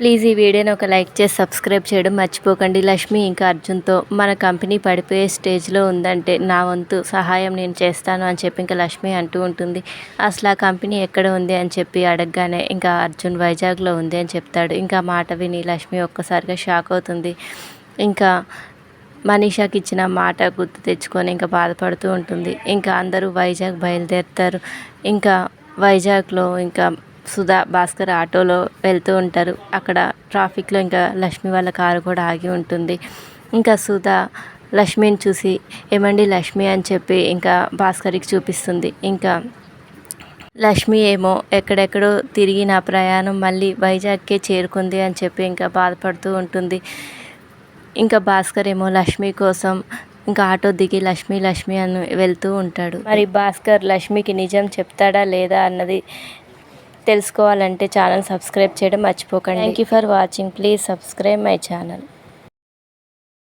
Please ఈ వీడియోని ఒక లైక్ చేసి సబ్స్క్రైబ్ చేయడం మర్చిపోకండి. లక్ష్మి ఇంకా అర్జున్తో మన కంపెనీ పడిపోయే స్టేజ్లో ఉందంటే నా వంతు సహాయం నేను చేస్తాను అని చెప్పి ఇంకా లక్ష్మి అంటూ ఉంటుంది. అసలు ఆ కంపెనీ ఎక్కడ ఉంది అని చెప్పి అడగగానే ఇంకా అర్జున్ వైజాగ్లో ఉంది అని చెప్తాడు. ఇంకా మాట విని లక్ష్మి ఒక్కసారిగా షాక్ అవుతుంది. ఇంకా మనీషాకి ఇచ్చిన మాట గుర్తు తెచ్చుకొని ఇంకా బాధపడుతూ ఉంటుంది. ఇంకా అందరూ వైజాగ్ బయలుదేరుతారు. ఇంకా వైజాగ్లో ఇంకా సుధా భాస్కర్ ఆటోలో వెళ్తూ ఉంటారు. అక్కడ ట్రాఫిక్లో ఇంకా లక్ష్మి వాళ్ళ కారు కూడా ఆగి ఉంటుంది. ఇంకా సుధా లక్ష్మిని చూసి ఏమండి లక్ష్మి? అని చెప్పి ఇంకా భాస్కర్కి చూపిస్తుంది. ఇంకా లక్ష్మి ఏమో ఎక్కడెక్కడో తిరిగి నా ప్రయాణం మళ్ళీ వైజాగ్కే చేరుకుంది అని చెప్పి ఇంకా బాధపడుతూ ఉంటుంది. ఇంకా భాస్కర్ ఏమో లక్ష్మి కోసం ఇంకా ఆటో దిగి లక్ష్మి లక్ష్మి అని వెళ్తూ ఉంటాడు. మరి భాస్కర్ లక్ష్మికి నిజం చెప్తాడా లేదా అన్నది తెలుసుకోవాలంటే ఛానల్ సబ్స్క్రైబ్ చేయడం మర్చిపోకండి. Thank you for watching please subscribe my channel